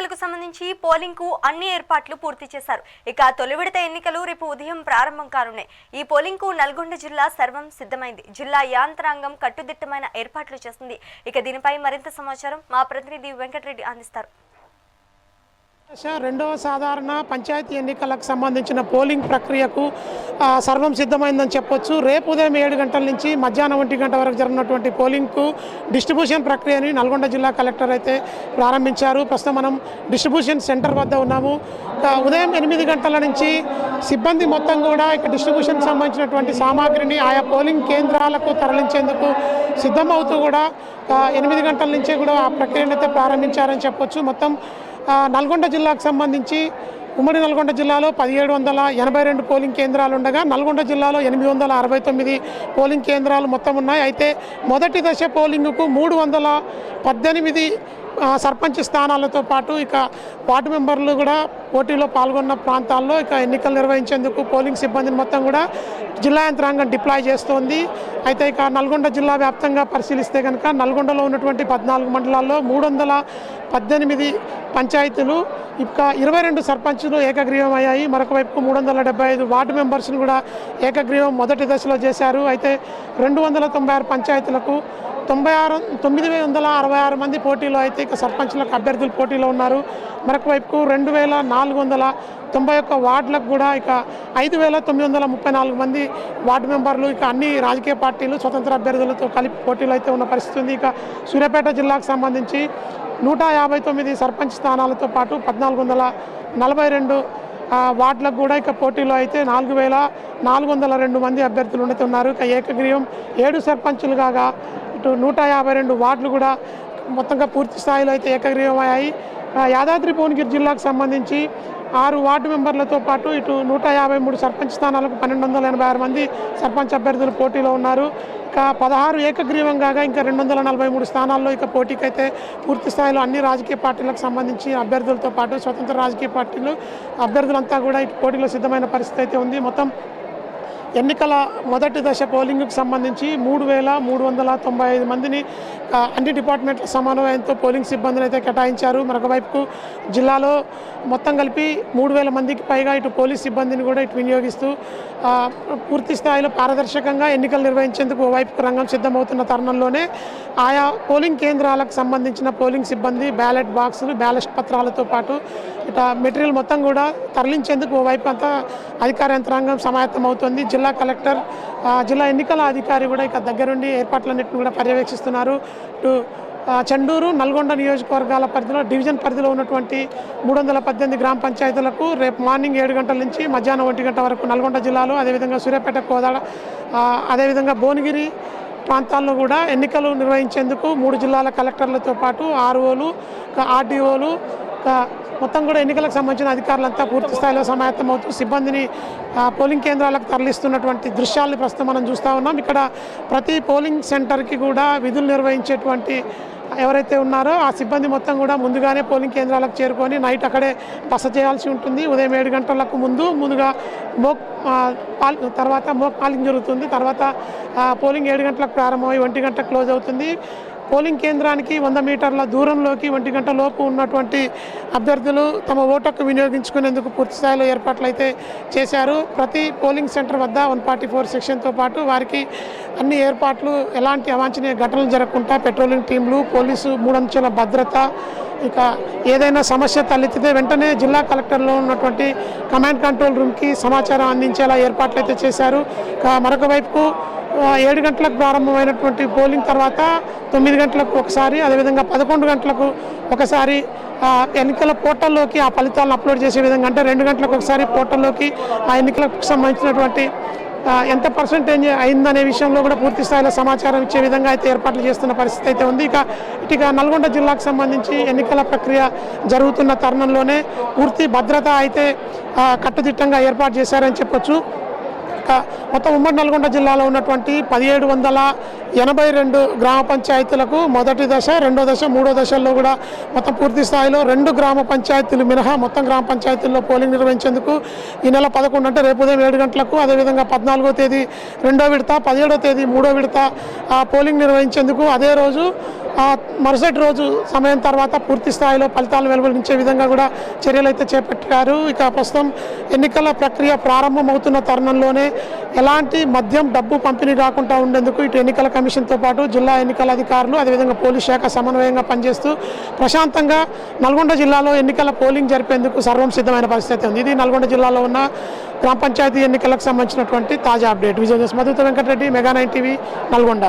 ఎన్నికలకు సంబంధించి పోలింగ్కు అన్ని ఏర్పాట్లు పూర్తి చేశారు. ఇక తొలి విడత ఎన్నికలు రేపు ఉదయం ప్రారంభం కానున్నాయి. ఈ పోలింగ్కు నల్గొండ జిల్లా సర్వం సిద్ధమైంది. జిల్లా యాంత్రాంగం కట్టుదిట్టమైన ఏర్పాట్లు చేస్తుంది. ఇక దీనిపై మరింత సమాచారం మా ప్రతినిధి వెంకటరెడ్డి అందిస్తారు. రెండవ సాధారణ పంచాయతీ ఎన్నికలకు సంబంధించిన పోలింగ్ ప్రక్రియకు సర్వం సిద్ధమైందని చెప్పొచ్చు. రేపు ఉదయం ఏడు గంటల నుంచి మధ్యాహ్నం ఒంటి గంట వరకు జరిగినటువంటి పోలింగ్కు డిస్ట్రిబ్యూషన్ ప్రక్రియని నల్గొండ జిల్లా కలెక్టర్ అయితే ప్రారంభించారు. ప్రస్తుతం మనం డిస్ట్రిబ్యూషన్ సెంటర్ వద్ద ఉన్నాము. ఉదయం ఎనిమిది గంటల నుంచి సిబ్బంది మొత్తం కూడా ఇక డిస్ట్రిబ్యూషన్ సంబంధించినటువంటి సామాగ్రిని ఆయా పోలింగ్ కేంద్రాలకు తరలించేందుకు సిద్ధమవుతూ కూడా ఎనిమిది గంటల నుంచే కూడా ఆ ప్రక్రియను అయితే ప్రారంభించారని చెప్పొచ్చు. మొత్తం నల్గొండ జిల్లాకు సంబంధించి ఉమ్మడి నల్గొండ జిల్లాలో పదిహేడు వందల ఎనభై రెండు పోలింగ్ కేంద్రాలు ఉండగా నల్గొండ జిల్లాలో ఎనిమిది వందల అరవై తొమ్మిది పోలింగ్ కేంద్రాలు మొత్తం ఉన్నాయి. అయితే మొదటి దశ పోలింగ్కు మూడు వందల పద్దెనిమిది సర్పంచ్ స్థానాలతో పాటు ఇక వార్డు మెంబర్లు కూడా పోటీలో పాల్గొన్న ప్రాంతాల్లో ఇక ఎన్నికలు నిర్వహించేందుకు పోలింగ్ సిబ్బందిని మొత్తం కూడా జిల్లా యంత్రాంగం డిప్లాయ్ చేస్తోంది. అయితే ఇక నల్గొండ జిల్లా వ్యాప్తంగా పరిశీలిస్తే కనుక నల్గొండలో ఉన్నటువంటి పద్నాలుగు మండలాల్లో మూడు వందల పద్దెనిమిది పంచాయతీలు ఇక ఇరవై రెండు సర్పంచులు ఏకగ్రీవం అయ్యాయి మరొక వైపు మూడు వందల డెబ్బై ఐదు వార్డు మెంబర్స్ని కూడా ఏకగ్రీవం మొదటి దశలో చేశారు. అయితే రెండు వందల తొంభై ఆరు పంచాయతీలకు తొంభై ఆరు తొమ్మిది వందల అరవై ఆరు మంది పోటీలో అయితే ఇక సర్పంచులకు అభ్యర్థులు పోటీలో ఉన్నారు. మరొక వైపుకు రెండు వేల నాలుగు వందల తొంభై ఒక్క వార్డులకు కూడా ఇక ఐదు వేల తొమ్మిది వందల ముప్పై నాలుగు మంది వార్డు మెంబర్లు ఇక అన్ని రాజకీయ పార్టీలు స్వతంత్ర అభ్యర్థులతో కలిపి పోటీలు అయితే ఉన్న పరిస్థితి ఉంది. ఇక సూర్యాపేట జిల్లాకు సంబంధించి నూట యాభై తొమ్మిది సర్పంచ్ స్థానాలతో పాటు పద్నాలుగు వందల నలభై రెండు వార్డులకు కూడా ఇక పోటీలో అయితే నాలుగు వేల నాలుగు వందల రెండు మంది అభ్యర్థులు ఉండతున్నారు ఇక ఏకగ్రీవం ఏడు సర్పంచులు కాగా ఇటు నూట యాభై రెండు వార్డులు కూడా మొత్తంగా పూర్తి స్థాయిలో అయితే ఏకగ్రీవం అయ్యాయి యాదాద్రి భువనగిరి జిల్లాకు సంబంధించి ఆరు వార్డు మెంబర్లతో పాటు ఇటు నూట యాభై మూడు సర్పంచ్ స్థానాలకు పన్నెండు వందల ఎనభై ఆరు మంది సర్పంచ్ అభ్యర్థులు పోటీలో ఉన్నారు. ఇక పదహారు ఏకగ్రీవం కాగా ఇంకా రెండు వందల నలభై మూడు స్థానాల్లో ఇక పోటీకి అయితే పూర్తి స్థాయిలో అన్ని రాజకీయ పార్టీలకు సంబంధించి అభ్యర్థులతో పాటు స్వతంత్ర రాజకీయ పార్టీలు అభ్యర్థులంతా కూడా ఇటు పోటీలో సిద్ధమైన పరిస్థితి అయితే ఉంది. మొత్తం ఎన్నికల మొదటి దశ పోలింగ్కి సంబంధించి మూడు వేల మూడు వందల తొంభై ఐదు మందిని అన్ని డిపార్ట్మెంట్ల సమన్వయంతో పోలింగ్ సిబ్బందిని అయితే కేటాయించారు. మరొకవైపుకు జిల్లాలో మొత్తం కలిపి మూడు వేల మందికి పైగా ఇటు పోలీస్ సిబ్బందిని కూడా ఇటు వినియోగిస్తూ పూర్తి స్థాయిలో పారదర్శకంగా ఎన్నికలు నిర్వహించేందుకు ఓవైపుకు రంగం సిద్ధమవుతున్న తరుణంలోనే ఆయా పోలింగ్ కేంద్రాలకు సంబంధించిన పోలింగ్ సిబ్బంది బ్యాలెట్ బాక్సులు బ్యాలెట్ పత్రాలతో పాటు ఇట మెటీరియల్ మొత్తం కూడా తరలించేందుకు ఓవైపు అంతా అధికార యంత్రాంగం సమాయత్తమవుతుంది. జిల్లా కలెక్టర్ జిల్లా ఎన్నికల అధికారి కూడా ఇక దగ్గరుండి ఏర్పాట్లన్నింటిని కూడా పర్యవేక్షిస్తున్నారు. ఇటు చండూరు నల్గొండ నియోజకవర్గాల పరిధిలో డివిజన్ పరిధిలో ఉన్నటువంటి మూడు వందల పద్దెనిమిది గ్రామ పంచాయతీలకు రేపు మార్నింగ్ ఏడు గంటల నుంచి మధ్యాహ్నం ఒంటి గంట వరకు నల్గొండ జిల్లాలో అదేవిధంగా సూర్యాపేట కోదాడ అదేవిధంగా భువనగిరి ప్రాంతాల్లో కూడా ఎన్నికలు నిర్వహించేందుకు మూడు జిల్లాల కలెక్టర్లతో పాటు ఆర్ఓలు ఆర్డీఓలు మొత్తం కూడా ఎన్నికలకు సంబంధించిన అధికారులంతా పూర్తి స్థాయిలో సమాయత్తం అవుతూ సిబ్బందిని పోలింగ్ కేంద్రాలకు తరలిస్తున్నటువంటి దృశ్యాలను ప్రస్తుతం మనం చూస్తూ ఉన్నాం. ఇక్కడ ప్రతి పోలింగ్ సెంటర్కి కూడా విధులు నిర్వహించేటువంటి ఎవరైతే ఉన్నారో ఆ సిబ్బంది మొత్తం కూడా ముందుగానే పోలింగ్ కేంద్రాలకు చేరుకొని నైట్ అక్కడే బస చేయాల్సి ఉంటుంది. ఉదయం ఏడు గంటలకు ముందు ముందుగా మోక్ పాల్ తర్వాత మోక్ పాలింగ్ జరుగుతుంది. తర్వాత పోలింగ్ ఏడు గంటలకు ప్రారంభమై ఒంటి గంటకు క్లోజ్ అవుతుంది. పోలింగ్ కేంద్రానికి వంద మీటర్ల దూరంలోకి ఒంటి గంట లోపు ఉన్నటువంటి అభ్యర్థులు తమ ఓటకు వినియోగించుకునేందుకు పూర్తి స్థాయిలో ఏర్పాట్లు అయితే చేశారు. ప్రతి పోలింగ్ సెంటర్ వద్ద వన్ ఫార్టీ ఫోర్ సెక్షన్తో పాటు వారికి అన్ని ఏర్పాట్లు ఎలాంటి అవాంఛనీయ ఘటనలు జరగకుండా పెట్రోలింగ్ టీంలు పోలీసు మూడంచెల భద్రత ఇక ఏదైనా సమస్య తలెత్తితే వెంటనే జిల్లా కలెక్టర్లో ఉన్నటువంటి కమాండ్ కంట్రోల్ రూమ్కి సమాచారం అందించేలా ఏర్పాట్లు అయితే చేశారు మరొక వైపుకు ఏడు గంటలకు ప్రారంభమైనటువంటి పోలింగ్ తర్వాత తొమ్మిది గంటలకు ఒకసారి అదేవిధంగా పదకొండు గంటలకు ఒకసారి ఎన్నికల పోర్టల్లోకి ఆ ఫలితాలను అప్లోడ్ చేసే విధంగా అంటే రెండు గంటలకు ఒకసారి పోర్టల్లోకి ఆ ఎన్నికలకు సంబంధించినటువంటి ఎంత పర్సెంటేజ్ అయిందనే విషయంలో కూడా పూర్తి స్థాయిలో సమాచారం ఇచ్చే విధంగా అయితే ఏర్పాట్లు చేస్తున్న పరిస్థితి అయితే ఉంది. ఇక ఇటుక నల్గొండ జిల్లాకు సంబంధించి ఎన్నికల ప్రక్రియ జరుగుతున్న తరుణంలోనే పూర్తి భద్రత అయితే కట్టుదిట్టంగా ఏర్పాటు చేశారని చెప్పొచ్చు. మొత్తం ఉమ్మడి నల్గొండ జిల్లాలో ఉన్నటువంటి పదిహేడు వందల ఎనభై రెండు గ్రామ పంచాయతీలకు మొదటి దశ రెండో దశ మూడో దశల్లో కూడా మొత్తం పూర్తి స్థాయిలో రెండు గ్రామ పంచాయతీలు మినహా మొత్తం గ్రామ పంచాయతీల్లో పోలింగ్ నిర్వహించేందుకు ఈ నెల పదకొండు అంటే రేపు ఉదయం ఏడు గంటలకు అదేవిధంగా పద్నాలుగో తేదీ రెండో విడత పదిహేడో తేదీ మూడో విడత ఆ, పోలింగ్ నిర్వహించేందుకు అదే రోజు మరుసటి రోజు సమయం తర్వాత పూర్తి స్థాయిలో ఫలితాలు వెలువరించే విధంగా కూడా చర్యలు అయితే చేపట్టారు. ఇక ప్రస్తుతం ఎన్నికల ప్రక్రియ ప్రారంభమవుతున్న తరుణంలోనే ఎలాంటి మద్యం డబ్బు పంపిణీ కాకుండా ఉండేందుకు ఇటు ఎన్నికల కమిషన్తో పాటు జిల్లా ఎన్నికల అధికారులు అదేవిధంగా పోలీస్ శాఖ సమన్వయంగా పనిచేస్తూ ప్రశాంతంగా నల్గొండ జిల్లాలో ఎన్నికల పోలింగ్ జరిపేందుకు సర్వం సిద్ధమైన పరిస్థితి ఉంది. ఇది నల్గొండ జిల్లాలో ఉన్న గ్రామ పంచాయతీ ఎన్నికలకు సంబంధించినటువంటి తాజా అప్డేట్. విజయ మధుత Venkatareddy mega nine TV Nalgonda.